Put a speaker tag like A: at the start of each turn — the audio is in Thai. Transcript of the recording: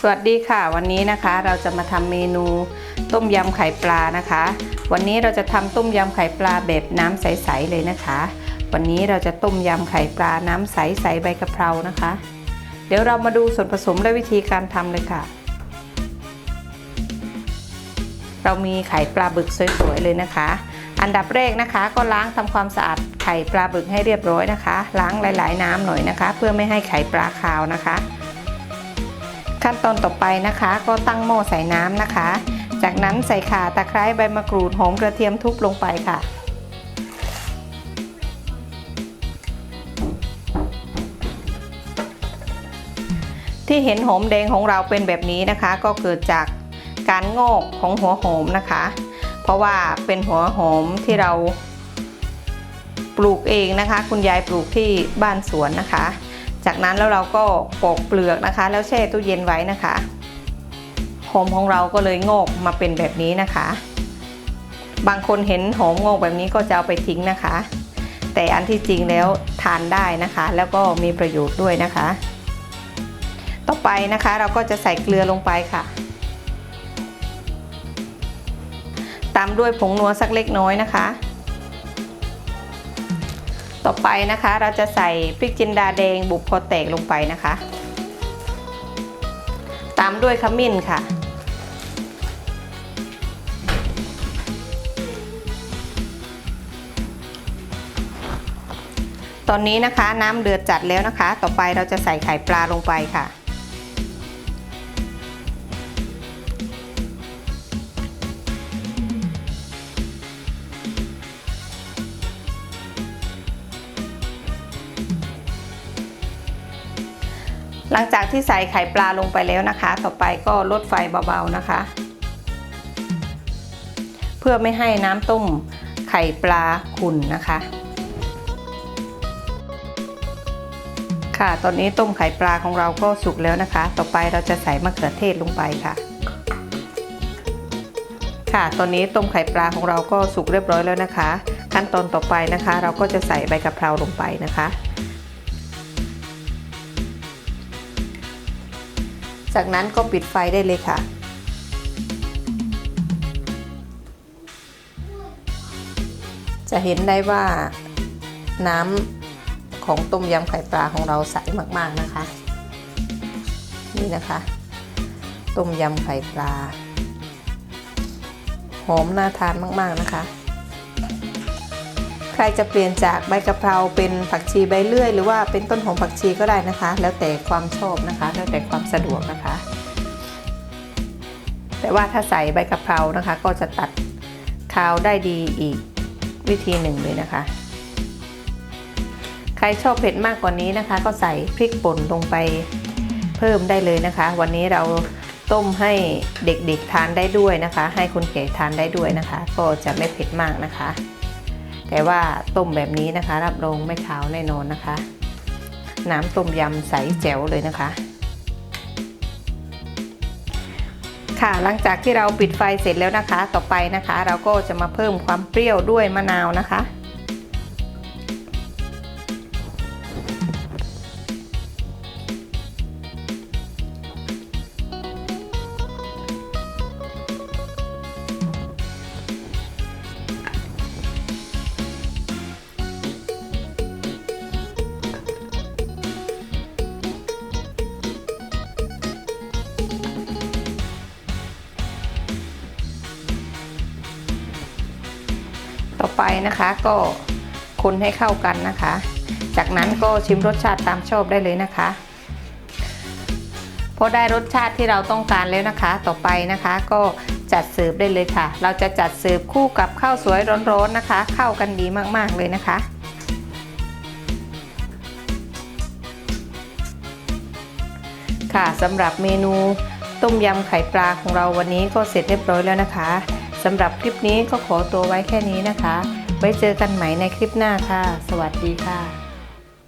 A: สวัสดีค่ะ วันนี้นะคะเราจะมาทำเมนูต้มยำไข่ปลานะคะ วันนี้เราจะทำต้มยำไข่ปลาแบบน้ำใสๆเลยนะคะ วันนี้เราจะต้มยำไข่ปลาน้ำใสใสใบกะเพรานะคะ เดี๋ยวเรามาดูส่วนผสมและวิธีการทำเลยค่ะ เรามีไข่ปลาบึกสวยๆเลยนะคะ อันดับแรกนะคะก็ล้างทำความสะอาดไข่ปลาบึกให้เรียบร้อยนะคะ ล้างหลาย ๆ น้ำหน่อยนะคะ เพื่อไม่ให้ไข่ปลาคาวนะคะ ขั้นตอนต่อไปนะคะ ก็ตั้งหม้อใส่น้ำนะคะ จากนั้นใส่ข่าตะไคร้ใบมะกรูดหอมกระเทียมทุบลงไปค่ะ ที่เห็นหอมแดงของเราเป็นแบบนี้นะคะ ก็เกิดจากการงอกของหัวหอมนะคะ เพราะว่าเป็นหัวหอมที่เราปลูกเองนะคะ คุณยายปลูกที่บ้านสวนนะคะ จากนั้นแล้วเราก็ปอกเปลือกนะคะ แล้วแช่ตู้เย็นไว้นะคะหอมของเราก็เลยงอกมาเป็นแบบนี้นะคะ บางคนเห็นหอมงอกแบบนี้ก็จะเอาไปทิ้งนะคะ แต่อันที่จริงแล้วทานได้นะคะ แล้วก็มีประโยชน์ด้วยนะคะ ต่อไปนะคะเราก็จะใส่เกลือลงไปค่ะ ตามด้วยผงนัวสักเล็กน้อยนะคะ ต่อไปนะคะเราจะใส่พริกจินดาแดงบุบพอแตกลงไปนะคะ ตามด้วยขมิ้นค่ะ ตอนนี้นะคะน้ำเดือดจัดแล้วนะคะ ต่อไปเราจะใส่ไข่ปลาลงไปค่ะ หลังจากที่ใส่ไข่ปลาลงไปแล้วนะคะ ต่อไปก็ลดไฟเบาๆนะคะ เพื่อไม่ให้น้ำต้มไข่ปลาขุ่นนะคะ ค่ะ ตอนนี้ต้มไข่ปลาของเราก็สุกแล้วนะคะ ต่อไปเราจะใส่มะเขือเทศลงไปค่ะ ค่ะ ตอนนี้ต้มไข่ปลาของเราก็สุกเรียบร้อยแล้วนะคะ ขั้นตอนต่อไปนะคะ เราก็จะใส่ใบกะเพราลงไปนะคะ จากนั้นก็ปิดไฟได้เลยค่ะ จะเห็นได้ว่าน้ำของต้มยำไข่ปลาของเราใสมากๆนะคะ นี่นะคะ ต้มยำไข่ปลา หอมน่าทานมากๆนะคะ ใครจะเปลี่ยนจากใบกะเพราเป็นผักชีใบเลื่อย หรือว่าเป็นต้นหอมผักชีก็ได้นะคะ แล้วแต่ความชอบนะคะ แล้วแต่ความสะดวกนะคะ แต่ว่าถ้าใส่ใบกะเพรานะคะ ก็จะตัดคาวได้ดีอีกวิธีหนึ่งเลยนะคะ ใครชอบเผ็ดมากกว่านี้นะคะ ก็ใส่พริกป่นลงไปเพิ่มได้เลยนะคะ วันนี้เราต้มให้เด็กๆทานได้ด้วยนะคะ ให้คนแก่ทานได้ด้วยนะคะ ก็จะไม่เผ็ดมากนะคะ แต่ว่าต้มแบบนี้นะคะ รับรองไม่ขาวแน่นอนนะคะ น้ำต้มยำใสแจ๋วเลยนะคะ ค่ะหลังจากที่เราปิดไฟเสร็จแล้วนะคะ ต่อไปนะคะ เราก็จะมาเพิ่มความเปรี้ยวด้วยมะนาวนะคะ ต่อไปนะคะก็คนให้เข้ากันนะคะ จากนั้นก็ชิมรสชาติตามชอบได้เลยนะคะพอได้รสชาติที่เราต้องการแล้วนะคะ ต่อไปนะคะ ก็จัดเสิร์ฟได้เลยค่ะ เราจะจัดเสิร์ฟคู่กับข้าวสวยร้อนๆนะคะ เข้ากันดีมากๆเลยนะคะค่ะสำหรับเมนูต้มยำไข่ปลาของเราวันนี้ก็เสร็จเรียบร้อยแล้วนะคะ สำหรับคลิปนี้ก็ขอตัวไว้แค่นี้นะคะ ไว้เจอกันใหม่ในคลิปหน้าค่ะ สวัสดีค่ะ